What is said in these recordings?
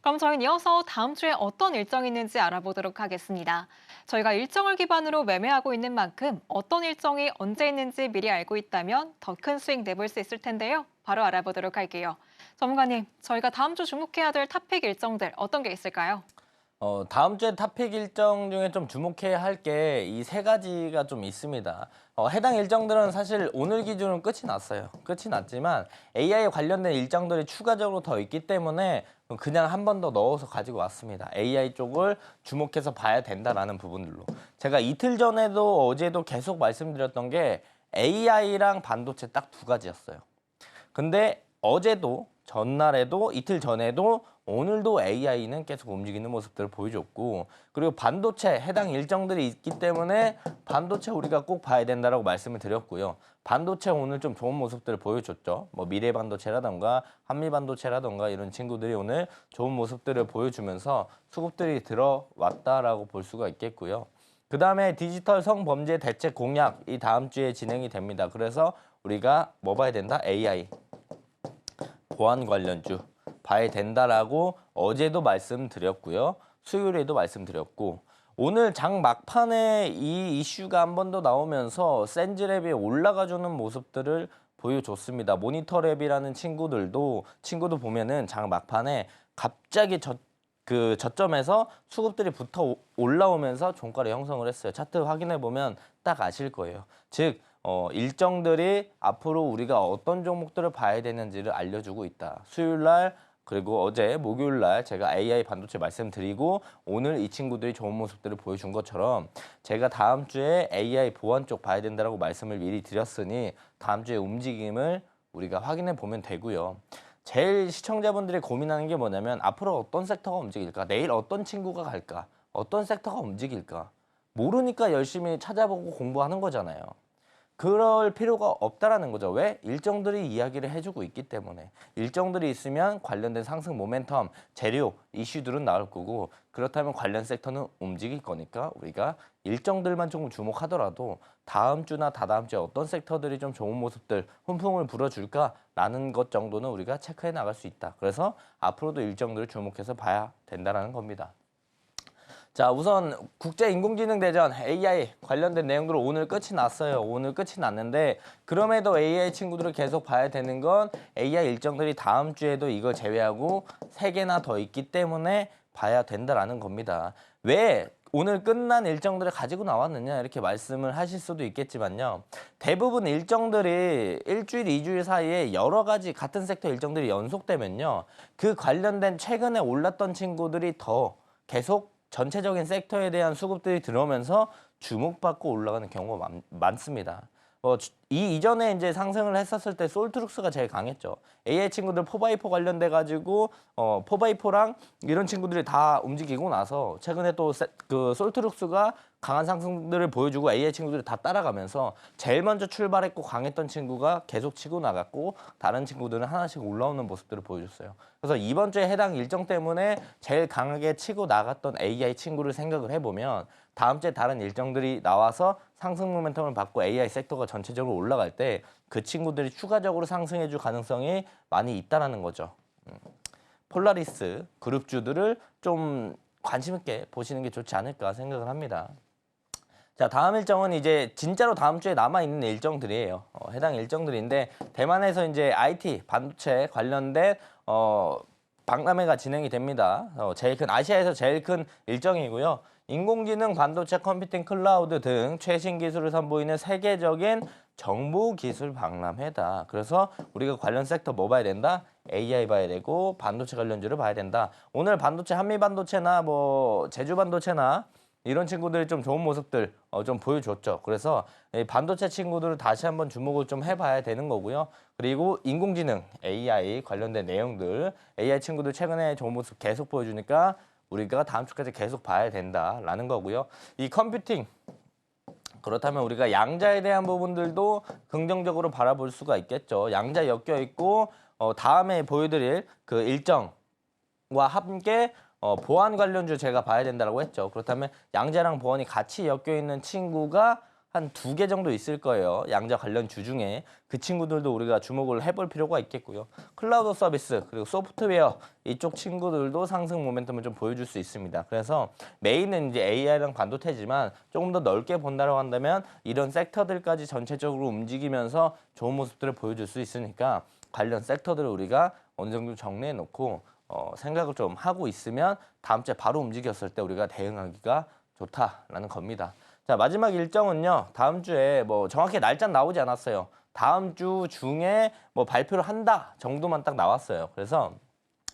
그럼 저희는 이어서 다음 주에 어떤 일정이 있는지 알아보도록 하겠습니다. 저희가 일정을 기반으로 매매하고 있는 만큼 어떤 일정이 언제 있는지 미리 알고 있다면 더 큰 수익 내볼 수 있을 텐데요. 바로 알아보도록 할게요. 전문가님, 저희가 다음 주 주목해야 될 탑픽 일정들 어떤 게 있을까요? 어, 다음 주에 탑픽 일정 중에 좀 주목해야 할 게 이 세 가지가 좀 있습니다. 어, 해당 일정들은 사실 오늘 기준으로 끝이 났어요. 끝이 났지만 AI 관련된 일정들이 추가적으로 더 있기 때문에 그냥 한 번 더 넣어서 가지고 왔습니다. AI 쪽을 주목해서 봐야 된다라는 부분들로. 제가 이틀 전에도 어제도 계속 말씀드렸던 게 AI랑 반도체 딱 두 가지였어요. 근데 어제도 전날에도 이틀 전에도 오늘도 AI는 계속 움직이는 모습들을 보여줬고 그리고 반도체 해당 일정들이 있기 때문에 반도체 우리가 꼭 봐야 된다라고 말씀을 드렸고요. 반도체 오늘 좀 좋은 모습들을 보여줬죠. 뭐 미래 반도체라던가 한미 반도체라던가 이런 친구들이 오늘 좋은 모습들을 보여주면서 수급들이 들어왔다라고 볼 수가 있겠고요. 그 다음에 디지털 성범죄 대책 공약 이 다음 주에 진행이 됩니다. 그래서 우리가 뭐 봐야 된다? AI 보안 관련주 봐야 된다라고 어제도 말씀드렸고요. 수요일에도 말씀드렸고 오늘 장 막판에 이 이슈가 한 번 더 나오면서 센즈랩이 올라가주는 모습들을 보여줬습니다. 모니터랩이라는 친구들도 친구도 보면은 장 막판에 갑자기 저, 그 저점에서 수급들이 붙어 오- 올라오면서 종가를 형성을 했어요. 차트 확인해 보면 딱 아실 거예요. 즉 어, 일정들이 앞으로 우리가 어떤 종목들을 봐야 되는지를 알려주고 있다. 수요일 날 그리고 어제 목요일 날 제가 AI 반도체 말씀드리고 오늘 이 친구들이 좋은 모습들을 보여준 것처럼 제가 다음 주에 AI 보안 쪽 봐야 된다라고 말씀을 미리 드렸으니 다음 주에 움직임을 우리가 확인해 보면 되고요. 제일 시청자분들이 고민하는 게 뭐냐면 앞으로 어떤 섹터가 움직일까? 내일 어떤 친구가 갈까? 어떤 섹터가 움직일까? 모르니까 열심히 찾아보고 공부하는 거잖아요. 그럴 필요가 없다라는 거죠. 왜? 일정들이 이야기를 해주고 있기 때문에. 일정들이 있으면 관련된 상승 모멘텀, 재료, 이슈들은 나올 거고 그렇다면 관련 섹터는 움직일 거니까 우리가 일정들만 조금 주목하더라도 다음 주나 다다음 주에 어떤 섹터들이 좀 좋은 모습들, 훈풍을 불어줄까라는 것 정도는 우리가 체크해 나갈 수 있다. 그래서 앞으로도 일정들을 주목해서 봐야 된다라는 겁니다. 자, 우선 국제 인공지능 대전 AI 관련된 내용들은 오늘 끝이 났어요. 오늘 끝이 났는데 그럼에도 AI 친구들을 계속 봐야 되는 건 AI 일정들이 다음 주에도 이걸 제외하고 세 개나 더 있기 때문에 봐야 된다라는 겁니다. 왜 오늘 끝난 일정들을 가지고 나왔느냐 이렇게 말씀을 하실 수도 있겠지만요. 대부분 일정들이 일주일, 이주일 사이에 여러 가지 같은 섹터 일정들이 연속되면요. 그 관련된 최근에 올랐던 친구들이 더 계속 전체적인 섹터에 대한 수급들이 들어오면서 주목받고 올라가는 경우가 많, 많습니다. 어, 주- 이 이전에 이제 상승을 했었을 때 솔트룩스가 제일 강했죠. AI 친구들 포바이포 관련돼 가지고 어, 포바이포랑 이런 친구들이 다 움직이고 나서 최근에 또 그 솔트룩스가 강한 상승들을 보여주고 AI 친구들이 다 따라가면서 제일 먼저 출발했고 강했던 친구가 계속 치고 나갔고 다른 친구들은 하나씩 올라오는 모습들을 보여줬어요. 그래서 이번 주에 해당 일정 때문에 제일 강하게 치고 나갔던 AI 친구를 생각을 해보면 다음 주에 다른 일정들이 나와서 상승 모멘텀을 받고 AI 섹터가 전체적으로 올라갈 때 그 친구들이 추가적으로 상승해 줄 가능성이 많이 있다라는 거죠. 음. 폴라리스 그룹주들을 좀 관심 있게 보시는 게 좋지 않을까 생각을 합니다. 자 다음 일정은 이제 진짜로 다음 주에 남아 있는 일정들이에요. 어, 해당 일정들인데 대만에서 이제 IT 반도체 관련된 어, 박람회가 진행이 됩니다. 어, 제일 큰 아시아에서 제일 큰 일정이고요. 인공지능, 반도체, 컴퓨팅, 클라우드 등 최신 기술을 선보이는 세계적인 정보 기술 박람회다. 그래서 우리가 관련 섹터 뭐 봐야 된다? AI 봐야 되고 반도체 관련주를 봐야 된다. 오늘 반도체 한미 반도체나 뭐 제주 반도체나 이런 친구들이 좀 좋은 모습들 어, 좀 보여줬죠. 그래서 이 반도체 친구들을 다시 한번 주목을 좀 해봐야 되는 거고요. 그리고 인공지능 AI 관련된 내용들 AI 친구들 최근에 좋은 모습 계속 보여주니까 우리가 다음 주까지 계속 봐야 된다라는 거고요. 이 컴퓨팅 그렇다면 우리가 양자에 대한 부분들도 긍정적으로 바라볼 수가 있겠죠. 양자 엮여 있고 어, 다음에 보여드릴 그 일정 과 함께 어, 보안 관련주 제가 봐야 된다고 했죠. 그렇다면 양자랑 보안이 같이 엮여 있는 친구가 한 두 개 정도 있을 거예요. 양자 관련 주 중에 그 친구들도 우리가 주목을 해볼 필요가 있겠고요. 클라우드 서비스 그리고 소프트웨어 이쪽 친구들도 상승 모멘텀을 좀 보여줄 수 있습니다. 그래서 메인은 이제 AI랑 반도체지만 조금 더 넓게 본다고 한다면 이런 섹터들까지 전체적으로 움직이면서 좋은 모습들을 보여줄 수 있으니까 관련 섹터들을 우리가 어느 정도 정리해 놓고 어, 생각을 좀 하고 있으면 다음 주에 바로 움직였을 때 우리가 대응하기가 좋다라는 겁니다. 자 마지막 일정은요. 다음 주에 뭐 정확히 날짜 는 나오지 않았어요. 다음 주 중에 뭐 발표를 한다 정도만 딱 나왔어요. 그래서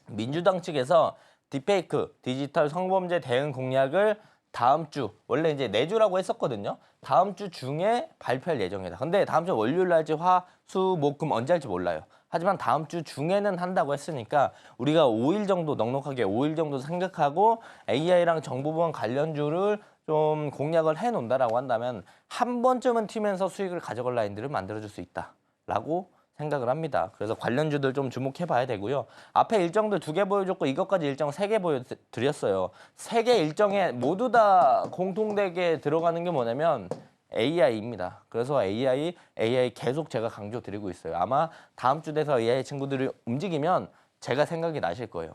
민주당 측에서 딥페이크 디지털 성범죄 대응 공약을 다음 주 원래 이제 내주라고 했었거든요. 다음 주 중에 발표할 예정이다. 근데 다음 주 월요일 날지 화, 수, 목, 금 언제 할지 몰라요. 하지만 다음 주 중에는 한다고 했으니까 우리가 5일 정도 넉넉하게 5일 정도 생각하고 AI랑 정보보안 관련주를 좀 공략을 해 놓는다라고 한다면 한 번쯤은 튀면서 수익을 가져갈 라인들을 만들어 줄 수 있다라고 생각을 합니다. 그래서 관련주들 좀 주목해 봐야 되고요. 앞에 일정들 두개 보여줬고 이것까지 일정 세 개 보여드렸어요. 세 개 일정에 모두 다 공통되게 들어가는 게 뭐냐면 AI입니다. 그래서 AI, AI 계속 제가 강조 드리고 있어요. 아마 다음 주 돼서 AI 친구들이 움직이면 제가 생각이 나실 거예요.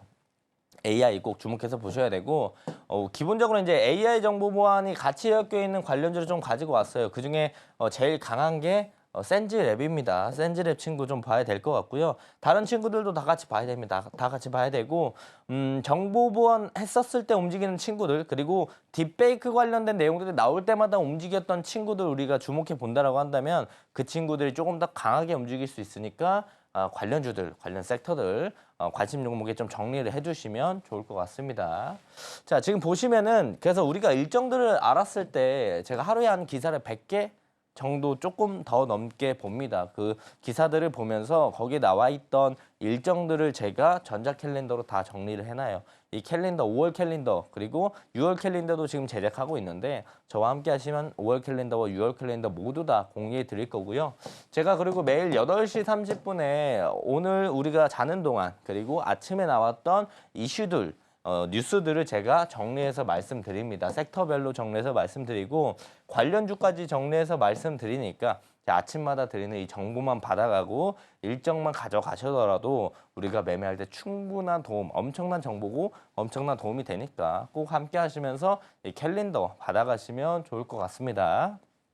AI 꼭 주목해서 보셔야 되고 어, 기본적으로 이제 AI 정보 보안이 같이 엮여 있는 관련주를 좀 가지고 왔어요. 그 중에 어, 제일 강한 게 어, 센즈랩입니다. 센즈랩 친구 좀 봐야 될 것 같고요. 다른 친구들도 다 같이 봐야 됩니다. 다 같이 봐야 되고 음, 정보 보안 했었을 때 움직이는 친구들 그리고 딥페이크 관련된 내용들이 나올 때마다 움직였던 친구들 우리가 주목해 본다라고 한다면 그 친구들이 조금 더 강하게 움직일 수 있으니까 아, 관련주들, 관련 섹터들 어, 관심 종목에 좀 정리를 해주시면 좋을 것 같습니다. 자, 지금 보시면은 그래서 우리가 일정들을 알았을 때 제가 하루에 한 기사를 100개 정도 조금 더 넘게 봅니다. 그 기사들을 보면서 거기에 나와 있던 일정들을 제가 전자 캘린더로 다 정리를 해놔요. 이 캘린더 5월 캘린더 그리고 6월 캘린더도 지금 제작하고 있는데 저와 함께 하시면 5월 캘린더와 6월 캘린더 모두 다 공유해 드릴 거고요. 제가 그리고 매일 8시 30분에 오늘 우리가 자는 동안 그리고 아침에 나왔던 이슈들 어, 뉴스들을 제가 정리해서 말씀드립니다. 섹터별로 정리해서 말씀드리고 관련주까지 정리해서 말씀드리니까 자, 아침마다 드리는 이 정보만 받아가고 일정만 가져가시더라도 우리가 매매할 때 충분한 도움, 엄청난 정보고 엄청난 도움이 되니까 꼭 함께 하시면서 이 캘린더 받아가시면 좋을 것 같습니다.